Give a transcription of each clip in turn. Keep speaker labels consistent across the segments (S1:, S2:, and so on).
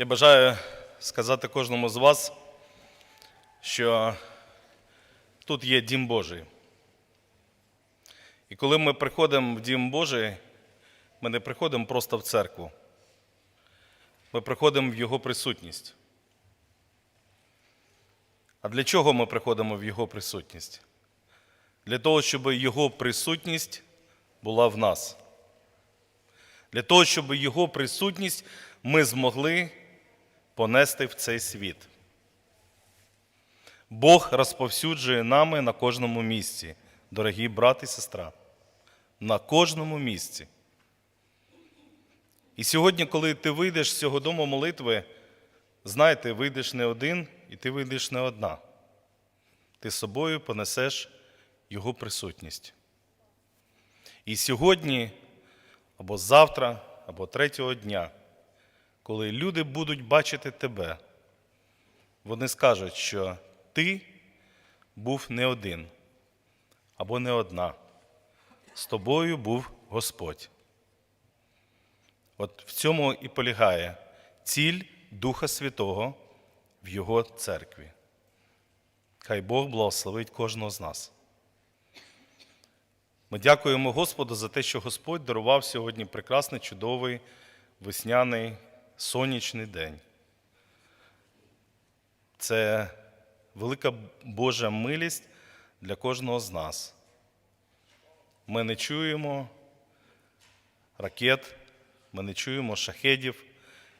S1: Я бажаю сказати кожному з вас, що тут є дім Божий. І коли ми приходимо в дім Божий, ми не приходимо просто в церкву. Ми приходимо в Його присутність. А для чого ми приходимо в Його присутність? Для того, щоб Його присутність була в нас. Для того, щоб Його присутність ми змогли понести в цей світ. Бог розповсюджує нами на кожному місці, дорогі брат і сестра. На кожному місці. І сьогодні, коли ти вийдеш з цього дому молитви, знайте, вийдеш не один і ти вийдеш не одна. Ти з собою понесеш Його присутність. І сьогодні, або завтра, або третього дня, коли люди будуть бачити тебе, вони скажуть, що ти був не один або не одна. З тобою був Господь. От в цьому і полягає ціль Духа Святого в Його церкві. Хай Бог благословить кожного з нас. Ми дякуємо Господу за те, що Господь дарував сьогодні прекрасний, чудовий, весняний, сонячний день. Це велика Божа милість для кожного з нас. Ми не чуємо ракет, ми не чуємо шахедів,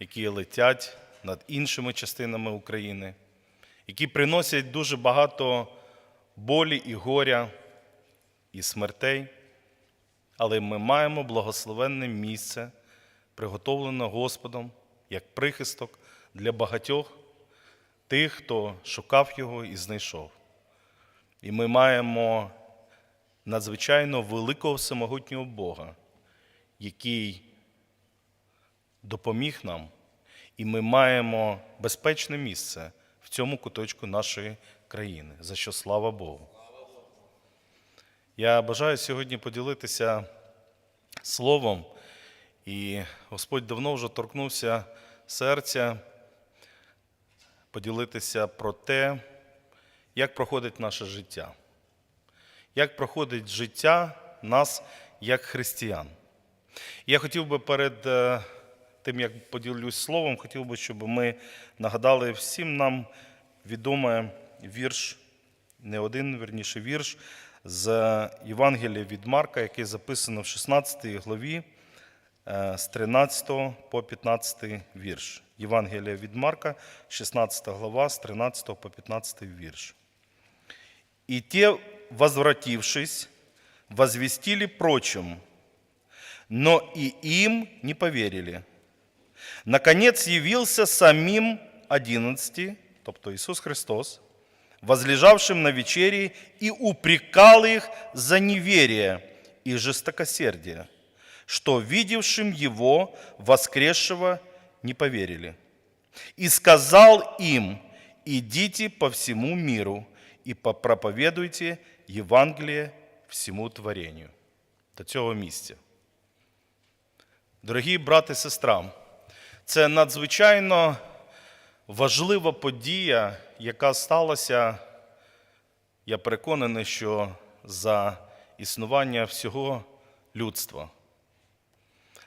S1: які летять над іншими частинами України, які приносять дуже багато болі і горя і смертей. Але ми маємо благословенне місце, приготовлене Господом як прихисток для багатьох тих, хто шукав його і знайшов. І ми маємо надзвичайно великого всемогутнього Бога, який допоміг нам, і ми маємо безпечне місце в цьому куточку нашої країни, за що слава Богу. Я бажаю сьогодні поділитися словом, і Господь давно вже торкнувся серця, поділитися про те, як проходить наше життя, як проходить життя нас як християн. Я хотів би перед е, тим, як поділюсь словом, хотів би, щоб ми нагадали всім нам відомий вірш, не один, верніше вірш з Євангелія від Марка, який записано в 16 главі з 13 по 15 вірш. Євангелія від Марка, 16 глава, з 13 по 15 вірш. «И те, возвратившись, возвестили прочим, но и им не поверили. Наконец явился самим одиннадцати, тобто Ісус Христос, возлежавшим на вечере, и упрекал их за неверие и жестокосердие, что видевшим Его воскресшего не поверили. И сказал им, идите по всему миру и проповедуйте Євангеліє всьому творенню. До цього місця. Дорогі брати і сестра, це надзвичайно важлива подія, яка сталася, я переконаний, що за існування всього людства.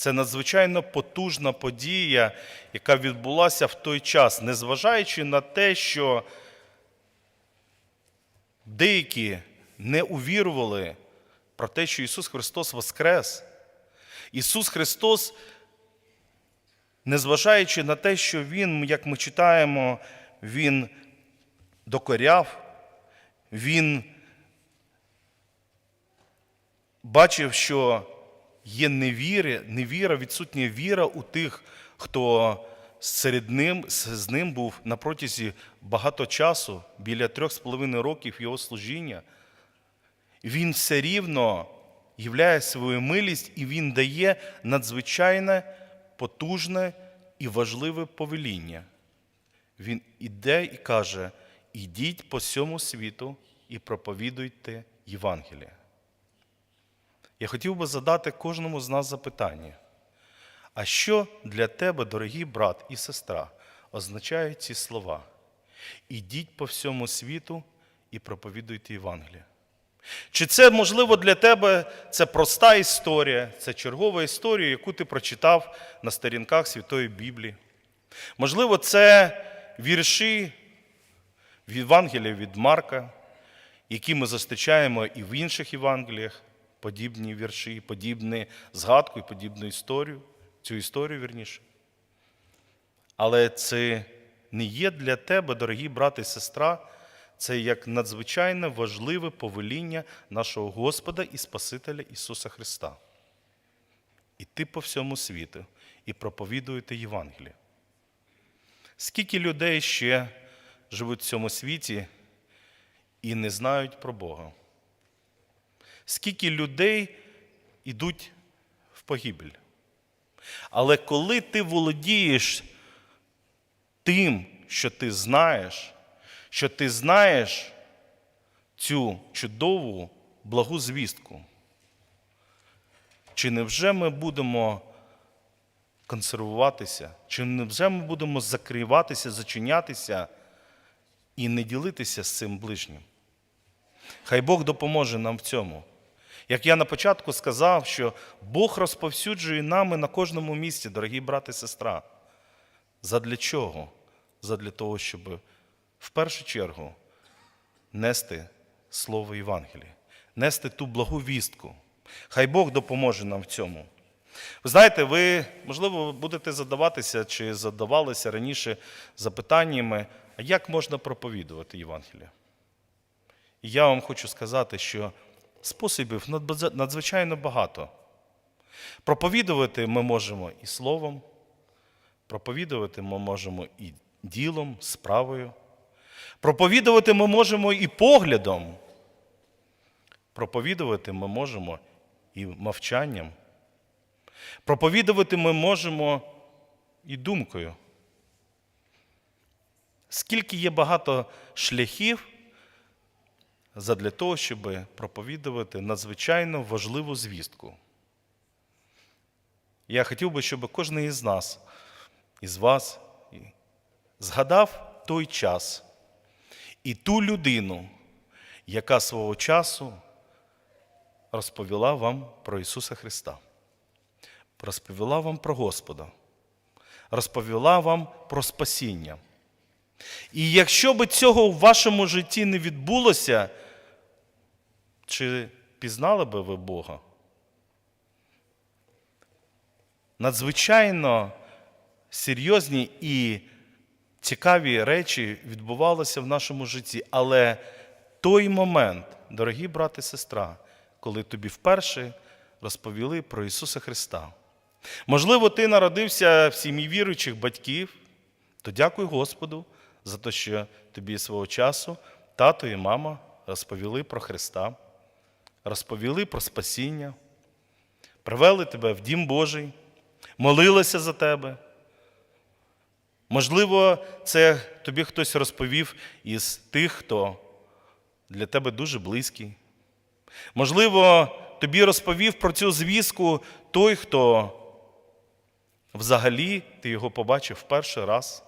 S1: Це надзвичайно потужна подія, яка відбулася в той час, незважаючи на те, що деякі не увірували про те, що Ісус Христос Воскрес. Ісус Христос, незважаючи на те, що Він, як ми читаємо, Він докоряв, Він бачив, що є невіри, невіра, відсутня віра у тих, хто серед ним, з ним був на протязі багато часу, біля трьох з половиною років його служіння. Він все рівно являє свою милість і він дає надзвичайне, потужне і важливе повеління. Він іде і каже: ідіть по всьому світу і проповідуйте Євангеліє. Я хотів би задати кожному з нас запитання. А що для тебе, дорогі брат і сестра, означають ці слова? Ідіть по всьому світу і проповідуйте Євангеліє. Чи це, можливо, для тебе це проста історія, це чергова історія, яку ти прочитав на сторінках Святої Біблії? Можливо, це вірші в Євангелії від Марка, які ми зустрічаємо і в інших Євангеліях, подібні вірші, подібні згадку і подібну історію, цю історію вірніше. Але це не є для тебе, дорогі брати і сестра, це як надзвичайно важливе повеління нашого Господа і Спасителя Ісуса Христа. Іти по всьому світу і проповідуєте Євангеліє. Скільки людей ще живуть в цьому світі і не знають про Бога? Скільки людей йдуть в погибель? Але коли ти володієш тим, що ти знаєш, що ти знаєш цю чудову благу звістку, чи невже ми будемо консервуватися, чи невже ми будемо закриватися, зачинятися і не ділитися з цим ближнім? Хай Бог допоможе нам в цьому. Як я на початку сказав, що Бог розповсюджує нами на кожному місці, дорогі брати і сестра. Задля чого? Задля того, щоб в першу чергу нести Слово Євангелія, нести ту благу вістку. Хай Бог допоможе нам в цьому. Ви знаєте, ви, можливо, будете задаватися чи задавалися раніше запитаннями, а як можна проповідувати Євангелія? І я вам хочу сказати, що способів надзвичайно багато. Проповідувати ми можемо і словом, проповідувати ми можемо і ділом, справою. Проповідувати ми можемо і поглядом. Проповідувати ми можемо і мовчанням. Проповідувати ми можемо і думкою. Скільки є багато шляхів задля того, щоб проповідувати надзвичайно важливу звістку. Я хотів би, щоб кожен із нас, із вас, згадав той час і ту людину, яка свого часу розповіла вам про Ісуса Христа, розповіла вам про Господа, розповіла вам про спасіння. І якщо би цього в вашому житті не відбулося, чи пізнали би ви Бога? Надзвичайно серйозні і цікаві речі відбувалися в нашому житті. Але той момент, дорогі брати і сестра, коли тобі вперше розповіли про Ісуса Христа. Можливо, ти народився в сім'ї віруючих батьків, то дякуй Господу за те, що тобі свого часу тато і мама розповіли про Христа, розповіли про спасіння, привели тебе в Дім Божий, молилися за тебе. Можливо, це тобі хтось розповів із тих, хто для тебе дуже близький. Можливо, тобі розповів про цю звістку той, хто взагалі ти його побачив в перший раз.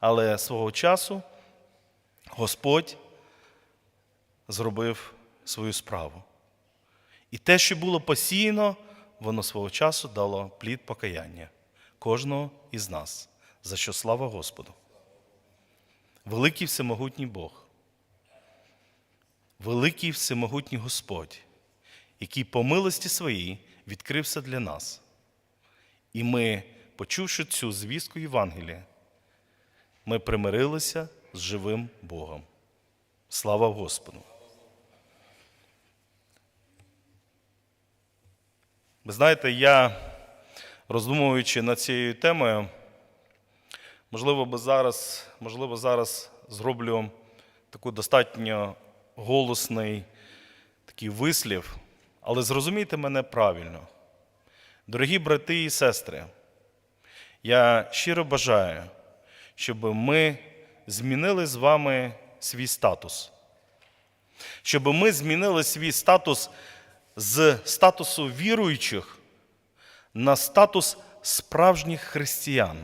S1: Але свого часу Господь зробив свою справу. І те, що було посіяно, воно свого часу дало плід покаяння кожного із нас, за що слава Господу. Великий всемогутній Бог, великий всемогутній Господь, який по милості своїй відкрився для нас. І ми, почувши цю звістку Євангелія, ми примирилися з живим Богом. Слава Господу! Ви знаєте, я, роздумуючи над цією темою, можливо, би зараз, можливо, зараз зроблю таку достатньо голосний такий вислів, але зрозумійте мене правильно. Дорогі брати і сестри, я щиро бажаю, щоб ми змінили з вами свій статус. Щоб ми змінили свій статус з статусу віруючих на статус справжніх християн.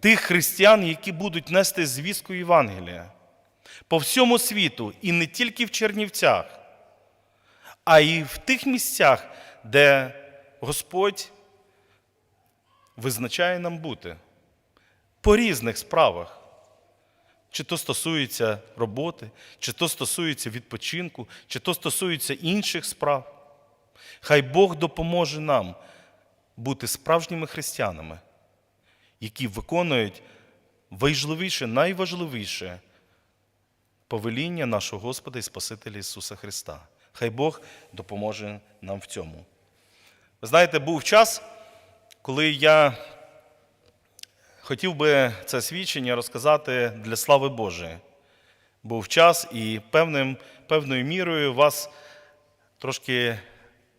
S1: Тих християн, які будуть нести звістку Євангелія по всьому світу, і не тільки в Чернівцях, а й в тих місцях, де Господь визначає нам бути по різних справах. Чи то стосується роботи, чи то стосується відпочинку, чи то стосується інших справ. Хай Бог допоможе нам бути справжніми християнами, які виконують важливіше, найважливіше повеління нашого Господа і Спасителя Ісуса Христа. Хай Бог допоможе нам в цьому. Ви знаєте, був час, коли я хотів би це свідчення розказати для слави Божої. Був час і певним, певною мірою вас трошки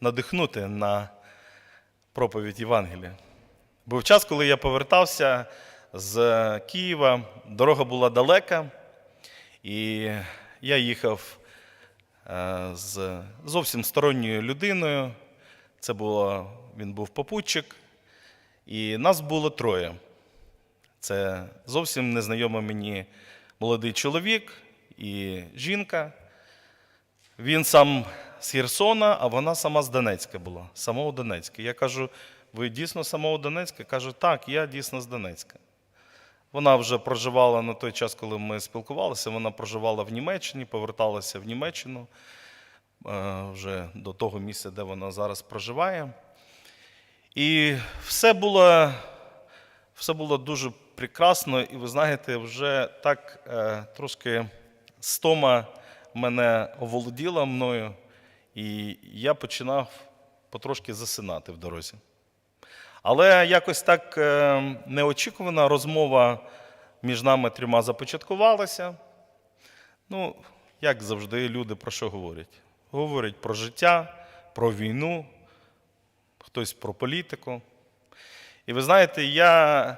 S1: надихнути на проповідь Євангелія. Був час, коли я повертався з Києва, дорога була далека, і я їхав е, з зовсім сторонньою людиною. Це було, він був попутчик, і нас було троє. Це зовсім незнайомий мені молодий чоловік і жінка. Він сам з Херсона, а вона сама з Донецька була, самого Донецька. Я кажу, ви дійсно самого Донецька? Каже, так, я дійсно з Донецька. Вона вже проживала на той час, коли ми спілкувалися, вона проживала в Німеччині, поверталася в Німеччину е, вже до того місця, де вона зараз проживає. І все було, все було дуже прекрасно, і ви знаєте, вже так е, трошки стома мене оволоділа мною, і я починав потрошки засинати в дорозі. Але якось так е, неочікувана розмова між нами трьома започаткувалася. Ну, як завжди, люди про що говорять? Говорять про життя, про війну, хтось про політику. І ви знаєте, я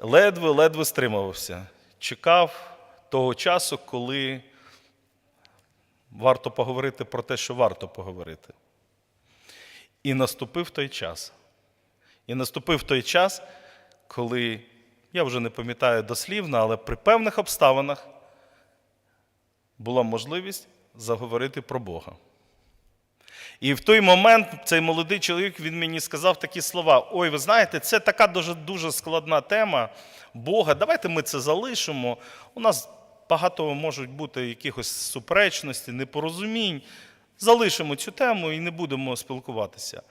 S1: ледве-ледве стримувався, чекав того часу, коли варто поговорити про те, що варто поговорити. І наступив той час. І наступив той час, коли, я вже не пам'ятаю дослівно, але при певних обставинах була можливість заговорити про Бога. І в той момент цей молодий чоловік він мені сказав такі слова: Ой, ви знаєте, це така дуже дуже складна тема Бога. Давайте ми це залишимо. У нас багато можуть бути якихось суперечностей, непорозумінь. Залишимо цю тему і не будемо спілкуватися.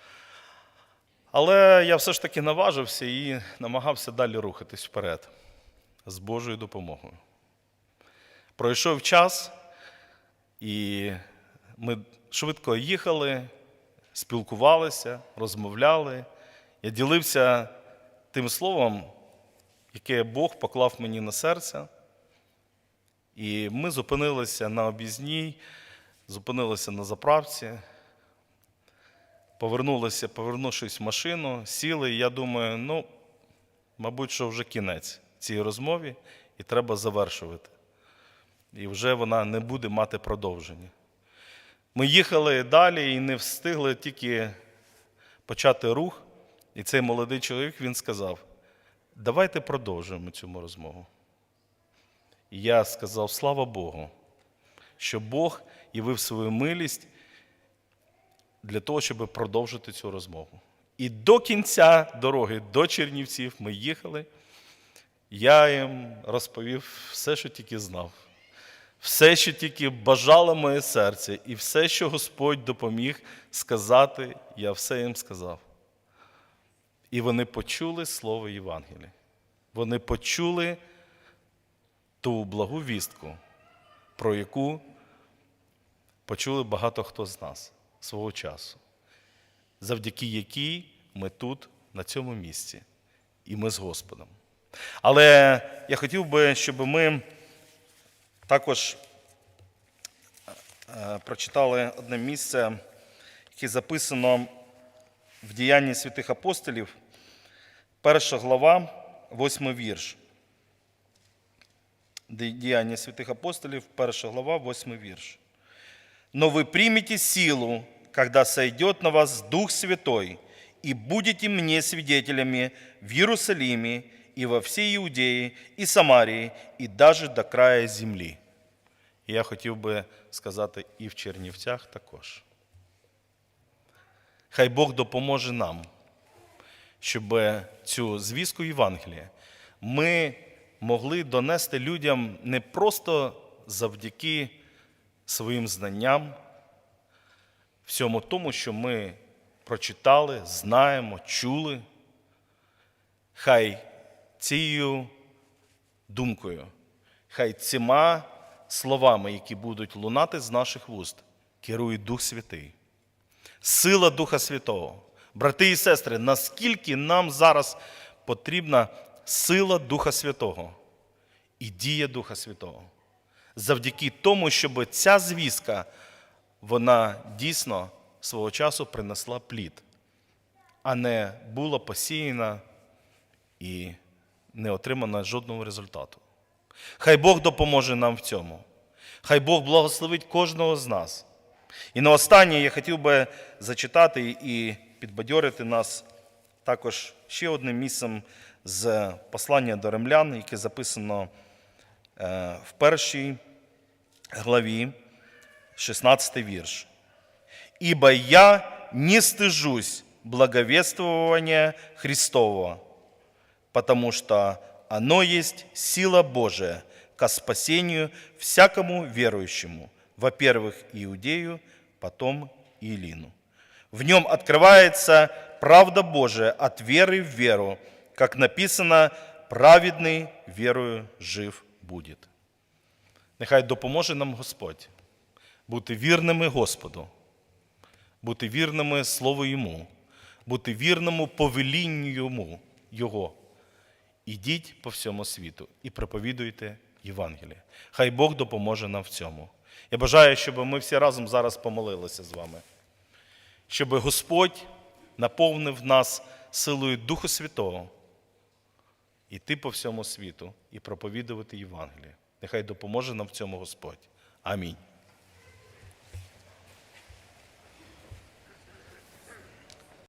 S1: Але я все ж таки наважився і намагався далі рухатись вперед з Божою допомогою. Пройшов час, і ми швидко їхали, спілкувалися, розмовляли. Я ділився тим словом, яке Бог поклав мені на серце. І ми зупинилися на об'їзній, зупинилися на заправці, повернулися, повернувшись в машину, сіли, і я думаю, ну, мабуть, що вже кінець цій розмові, і треба завершувати. І вже вона не буде мати продовження. Ми їхали далі і не встигли тільки почати рух. І цей молодий чоловік він сказав: давайте продовжуємо цю розмову. І я сказав: слава Богу, що Бог явив свою милість для того, щоб продовжити цю розмову. І до кінця дороги, до Чернівців, ми їхали. Я їм розповів все, що тільки знав, все, що тільки бажало моє серце, і все, що Господь допоміг сказати, я все їм сказав. І вони почули слово Євангелія. Вони почули ту благу вістку, про яку почули багато хто з нас свого часу, завдяки якій ми тут, на цьому місці, і ми з Господом. Але я хотів би, щоб ми також е, прочитали одне місце, яке записано в діянні святих апостолів, перша глава, восьмий вірш. Діяння святих апостолів, перша глава, восьмий вірш. Но вы примете силу, когда сойдет на вас Дух Святой,
S2: и будете мне свидетелями в Иерусалиме и во всей Иудее и Самарии, и даже до края земли».
S1: Я хотів би сказати і в Чернівцях також. Хай Бог допоможе нам, щоб цю звістку Євангелія ми могли донести людям не просто завдяки своїм знанням, всьому тому, що ми прочитали, знаємо, чули. Хай цією думкою, хай цими словами, які будуть лунати з наших вуст, керує Дух Святий. Сила Духа Святого. Брати і сестри, наскільки нам зараз потрібна сила Духа Святого і дія Духа Святого. Завдяки тому, щоб ця звістка, вона дійсно свого часу принесла плід, а не була посіяна і не отримана жодного результату. Хай Бог допоможе нам в цьому. Хай Бог благословить кожного з нас. І на останнє я хотів би зачитати і підбадьорити нас також ще одним місцем з послання до римлян, яке записано е, в першій главі, 16 вірш. «Ибо я не стыжусь благовествования Христова, потому что оно есть сила Божия ко спасению всякому верующему, во-первых, иудею, потом и Илину. В нем открывается правда Божия от веры в веру, как написано, праведный верою жив будет. Нехай допоможе нам Господь бути вірними Господу, бути вірними Слову Йому, бути вірному повелінню Йому, Його. Ідіть по всьому світу і проповідуйте Євангеліє. Хай Бог допоможе нам в цьому. Я бажаю, щоб ми всі разом зараз помолилися з вами, щоб Господь наповнив нас силою Духа Святого іти по всьому світу і проповідувати Євангеліє. Нехай допоможе нам в цьому Господь. Амінь.